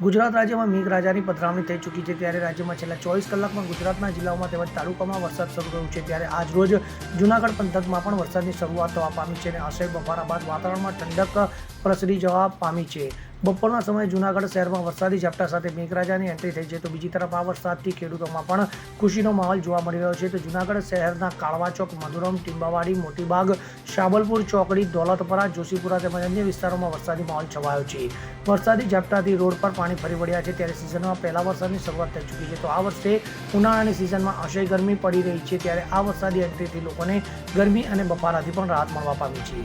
ગુજરાત રાજ્યમાં મેઘરાજાની પધરામણી થઈ ચૂકી છે ત્યારે રાજ્યમાં છેલ્લા ચોવીસ કલાકમાં ગુજરાતના જિલ્લાઓમાં તેમજ તાલુકામાં વરસાદ શરૂ થયો છે ત્યારે આજ રોજ જૂનાગઢ પંથકમાં પણ વરસાદની શરૂઆત થવા પામી છે અને અસહ્ય બફારા બાદ વાતાવરણમાં ઠંડક પ્રસરી જવા પામી છે. બપોરના સમયે જૂનાગઢ શહેરમાં વરસાદી ઝાપટા સાથે મેઘરાજાની એન્ટ્રી થઈ છે. તો બીજી તરફ આ વરસાદથી ખેડૂતોમાં પણ ખુશીનો માહોલ જોવા મળી રહ્યો છે. તો જૂનાગઢ શહેરના કાળવા ચોક, મધુરમ, ટીંબાવાડી મોટીબાગ શાબલપુર, ચોકડી, દોલતપરા, જોશીપુરા તેમજ અન્ય વિસ્તારોમાં વરસાદી માહોલ છવાયો છે. વરસાદી ઝાપટાથી રોડ પર પાણી ફરી વળ્યા છે. ત્યારે સિઝનમાં પહેલા વરસાદની શરૂઆત થઈ ચૂકી છે. તો આ વર્ષે ઉનાળાની સિઝનમાં અસહ્ય ગરમી પડી રહી છે. ત્યારે આ વરસાદી એન્ટ્રીથી લોકોને ગરમી અને બફારાથી પણ રાહત મળવા પામી છે.